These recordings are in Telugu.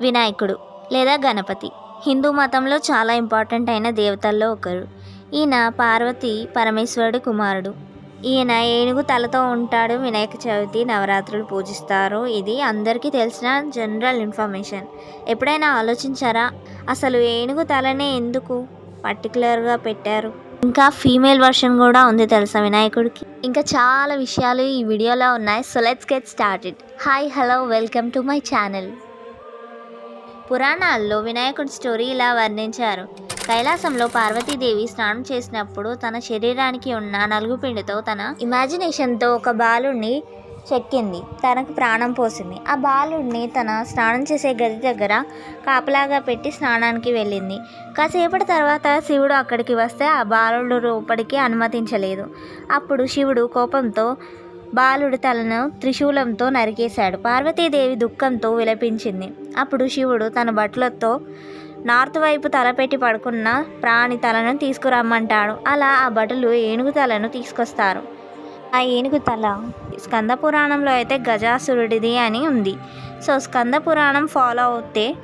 వినాయకుడు లేదా గణపతి. హిందూ మతంలో చాలా ఇంపార్టెంట్ అయిన దేవతల్లో ఒకరు. ఈయన పార్వతి పరమేశ్వరుడు కుమారుడు. ఈయన ఏనుగు తలతో ఉంటాడు వినాయక చవితి నవరాత్రులు పూజిస్తారు. ఇది అందరికీ తెలిసిన జనరల్ ఇన్ఫర్మేషన్. ఎప్పుడైనా ఆలోచించారా? అసలు ఏనుగు తలనే ఎందుకు పర్టికులర్గా పెట్టారు? ఇంకా ఫీమేల్ వర్షన్ కూడా ఉంది తెలుసా వినాయకుడికి? ఇంకా చాలా విషయాలు ఈ వీడియోలో ఉన్నాయి. So let's get started. Hi hello welcome to my channel. పురాణాల్లో వినాయకుడి స్టోరీ ఇలా వర్ణించారు. కైలాసంలో పార్వతీదేవి స్నానం చేసినప్పుడు తన శరీరానికి ఉన్న నలుగుపిండితో తన ఇమాజినేషన్తో ఒక బాలుడిని చెక్కింది. తనకు ప్రాణం పోసింది. ఆ బాలుడిని తన స్నానం చేసే గది దగ్గర కాపలాగా పెట్టి స్నానానికి వెళ్ళింది. కాసేపటి తర్వాత శివుడు అక్కడికి వస్తే ఆ బాలుడు రూపడికి అనుమతించలేదు. అప్పుడు శివుడు కోపంతో బాలుడి తలను త్రిశూలంతో నరికేశాడు. పార్వతీదేవి దుఃఖంతో విలపించింది. అప్పుడు శివుడు తన బట్టలతో నార్త్ వైపు తలపెట్టి పడుకున్న ప్రాణి తలను తీసుకురమ్మంటాడు. అలా ఆ భటులు ఏనుగు తలను తీసుకొస్తారు. ఆ ఏనుగు తల స్కంద పురాణంలో అయితే గజాసురుడిది అని ఉంది. సో స్కంద పురాణం ఫాలో అవుతే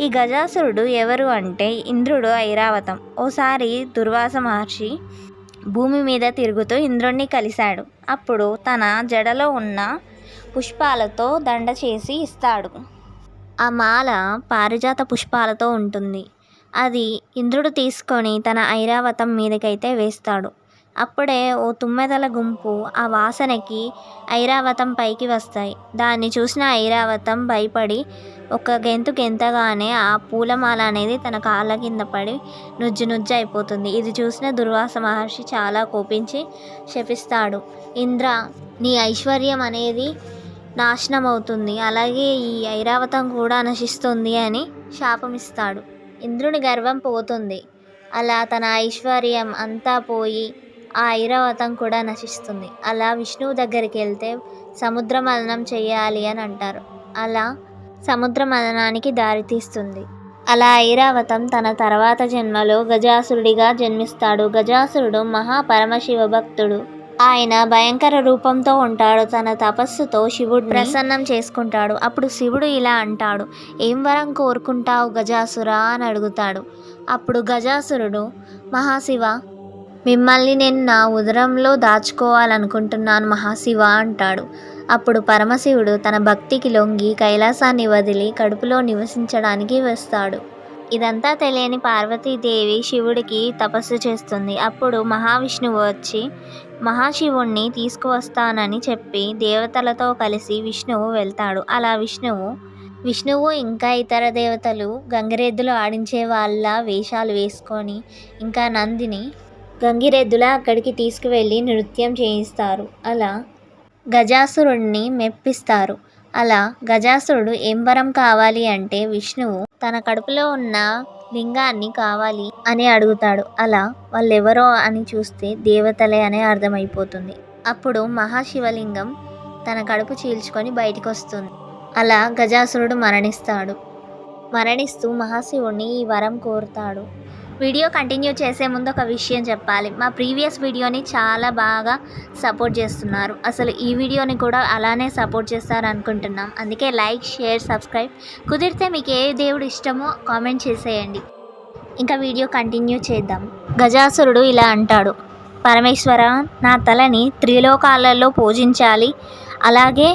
ఈ గజాసురుడు ఎవరు అంటే ఇంద్రుడు ఐరావతం. ఓసారి దుర్వాస మహర్షి భూమి మీద తిరుగుతూ ఇంద్రుణ్ణి కలిశాడు. అప్పుడు తన జడలో ఉన్న పుష్పాలతో దండ చేసి ఇస్తాడు. ఆ మాల పారిజాత పుష్పాలతో ఉంటుంది. అది ఇంద్రుడు తీసుకొని తన ఐరావతం మీదకైతే వేస్తాడు. అప్పుడే ఓ తుమ్మెదల గుంపు ఆ వాసనకి ఐరావతం పైకి వస్తాయి. దాన్ని చూసిన ఐరావతం భయపడి ఒక గెంతు గెంతగానే ఆ పూలమాల అనేది తన కాళ్ళ కింద పడి నుజ్జు నుజ్జు అయిపోతుంది. ఇది చూసిన దుర్వాస మహర్షి చాలా కోపించి శపిస్తాడు. ఇంద్ర నీ ఐశ్వర్యం అనేది నాశనం అవుతుంది. అలాగే ఈ ఐరావతం కూడా నశిస్తుంది అని శాపమిస్తాడు. ఇంద్రుని గర్వం పోతుంది. అలా తన ఐశ్వర్యం అంతా పోయి ఆ ఐరావతం కూడా నశిస్తుంది. అలా విష్ణువు దగ్గరికి వెళ్తే సముద్ర మలనం చేయాలి అని అంటారు. అలా సముద్ర మలనానికి దారితీస్తుంది అలా ఐరావతం తన తర్వాత జన్మలో గజాసురుడిగా జన్మిస్తాడు. గజాసురుడు మహాపరమశివ భక్తుడు ఆయన భయంకర రూపంతో ఉంటాడు. తన తపస్సుతో శివుడు ప్రసన్నం చేసుకుంటాడు. అప్పుడు శివుడు ఇలా అంటాడు ఏం వరం కోరుకుంటావు గజాసురా అని అడుగుతాడు. అప్పుడు గజాసురుడు మహాశివ మిమ్మల్ని నేను నా ఉదరంలో దాచుకోవాలనుకుంటున్నాను మహాశివ అంటాడు. అప్పుడు పరమశివుడు తన భక్తికి లొంగి కైలాసాన్ని వదిలి కడుపులో నివసించడానికి వస్తాడు. ఇదంతా తెలియని పార్వతీదేవి శివుడికి తపస్సు చేస్తుంది. అప్పుడు మహావిష్ణువు వచ్చి మహాశివుణ్ణి తీసుకువస్తానని చెప్పి దేవతలతో కలిసి విష్ణువు వెళ్తాడు. అలా విష్ణువు విష్ణువు ఇంకా ఇతర దేవతలు గంగిరెద్దులు ఆడించే వాళ్ళ వేషాలు వేసుకొని ఇంకా నందిని గంగిరెద్దుల అక్కడికి తీసుకువెళ్ళి నృత్యం చేయిస్తారు. అలా గజాసురుణ్ణి మెప్పిస్తారు. అలా గజాసురుడు ఏం వరం కావాలి అంటే విష్ణువు తన కడుపులో ఉన్న లింగాన్ని కావాలి అని అడుగుతాడు. అలా వాళ్ళెవరో అని చూస్తే దేవతలే అని అర్థమైపోతుంది. అప్పుడు మహాశివలింగం తన కడుపు చీల్చుకొని బయటికి వస్తుంది అలా గజాసురుడు మరణిస్తాడు. మరణిస్తూ మహాశివుణ్ణి ఈ వరం కోరుతాడు. వీడియో కంటిన్యూ చేసే ముందు ఒక విషయం చెప్పాలి. మా ప్రీవియస్ వీడియోని చాలా బాగా సపోర్ట్ చేస్తున్నారు. అసలు ఈ వీడియోని కూడా అలానే సపోర్ట్ చేస్తారు అనుకుంటున్నాం అందుకే లైక్ షేర్ సబ్స్క్రైబ్. కుదిరితే మీకు ఏ దేవుడు ఇష్టమో కామెంట్ చేసేయండి. ఇంకా వీడియో కంటిన్యూ చేద్దాం. గజాసురుడు ఇలా అంటాడు. పరమేశ్వర నా తలని త్రిలోకాలలో పూజించాలి. అలాగే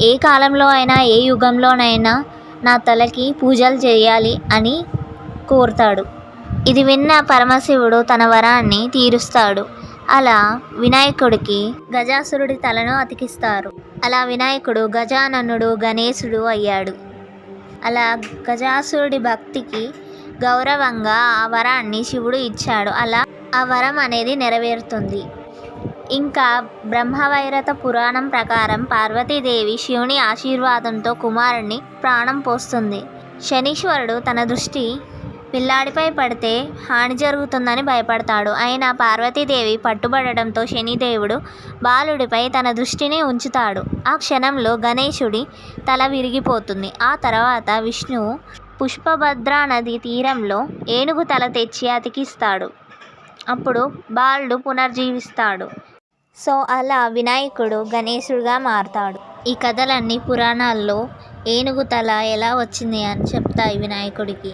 ఏ కాలంలో అయినా ఏ యుగంలోనైనా నా తలకి పూజలు చేయాలి అని కోరుతాడు. ఇది విన్న పరమశివుడు తన వరాన్ని తీరుస్తాడు. అలా వినాయకుడికి గజాసురుడి తలను అతికిస్తారు. అలా వినాయకుడు గజాననుడు గణేశుడు అయ్యాడు. అలా గజాసురుడి భక్తికి గౌరవంగా ఆ వరాన్ని శివుడు ఇచ్చాడు. అలా ఆ వరం అనేది నెరవేరుతుంది. ఇంకా బ్రహ్మవైరత పురాణం ప్రకారం పార్వతీదేవి శివుని ఆశీర్వాదంతో కుమారుణ్ణి ప్రాణం పోస్తుంది. శనీశ్వరుడు తన దృష్టి పిల్లాడిపై పడితే హాని జరుగుతుందని భయపడతాడు. అయినా పార్వతీదేవి పట్టుబడడంతో శనిదేవుడు బాలుడిపై తన దృష్టిని ఉంచుతాడు. ఆ క్షణంలో గణేశుడి తల విరిగిపోతుంది. ఆ తర్వాత విష్ణువు పుష్పభద్రా నది తీరంలో ఏనుగు తల తెచ్చి అతికిస్తాడు. అప్పుడు బాలుడు పునర్జీవిస్తాడు. సో అలా వినాయకుడు గణేశుడిగా మారతాడు. ఈ కథలన్నీ పురాణాల్లో ఏనుగు తల ఎలా వచ్చింది అని చెప్తాయి వినాయకుడికి.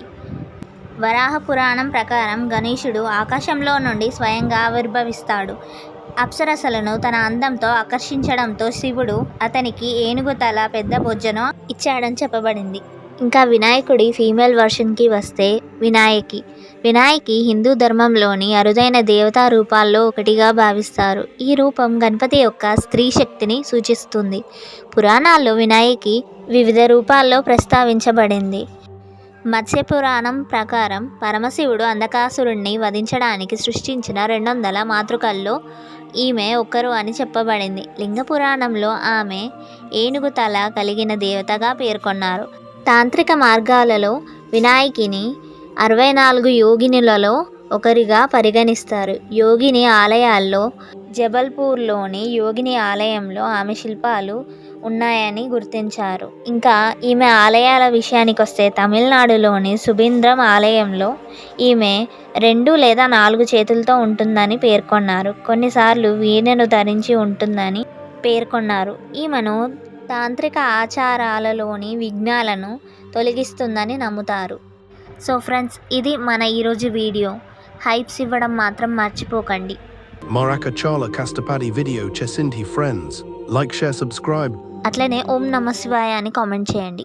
వరాహ పురాణం ప్రకారం గణేశుడు ఆకాశంలో నుండి స్వయంగా ఆవిర్భవిస్తాడు. అప్సరసలను తన అందంతో ఆకర్షించడంతో శివుడు అతనికి ఏనుగు తల పెద్ద బొజ్జను ఇచ్చాడని చెప్పబడింది. ఇంకా వినాయకుడి ఫీమేల్ వర్షన్కి వస్తే వినాయకి. వినాయకి హిందూ ధర్మంలోని అరుదైన దేవతా రూపాల్లో ఒకటిగా భావిస్తారు. ఈ రూపం గణపతి యొక్క స్త్రీ శక్తిని సూచిస్తుంది. పురాణాల్లో వినాయకి వివిధ రూపాల్లో ప్రస్తావించబడింది. మత్స్యపురాణం ప్రకారం పరమశివుడు అంధకాసురుణ్ణి వధించడానికి సృష్టించిన రెండు వందల మాతృకల్లో ఈమె ఒకరు అని చెప్పబడింది. లింగ పురాణంలో ఆమె ఏనుగు తల కలిగిన దేవతగా పేర్కొన్నారు. తాంత్రిక మార్గాలలో వినాయకిని అరవై నాలుగు యోగినులలో ఒకరిగా పరిగణిస్తారు. యోగిని ఆలయాల్లో జబల్పూర్లోని యోగిని ఆలయంలో ఆమె శిల్పాలు ఉన్నాయని గుర్తించారు. ఇంకా ఈమె ఆలయాల విషయానికి వస్తే తమిళనాడులోని సుబీంద్రం ఆలయంలో ఈమె రెండు లేదా నాలుగు చేతులతో ఉంటుందని పేర్కొన్నారు. కొన్నిసార్లు వీణను ధరించి ఉంటుందని పేర్కొన్నారు. ఈమెను తాంత్రిక ఆచారాలలోని విఘ్నాలను తొలగిస్తుందని నమ్ముతారు. సో ఫ్రెండ్స్ ఇది మన ఈరోజు వీడియో. హైప్స్ ఇవ్వడం మాత్రం మర్చిపోకండి. మరాక చాలా కష్టపడి వీడియో చేసింది ఫ్రెండ్స్ లైక్ షేర్ సబ్స్క్రైబ్ అట్లనే ఓం నమ శివాయ అని కామెంట్ చేయండి.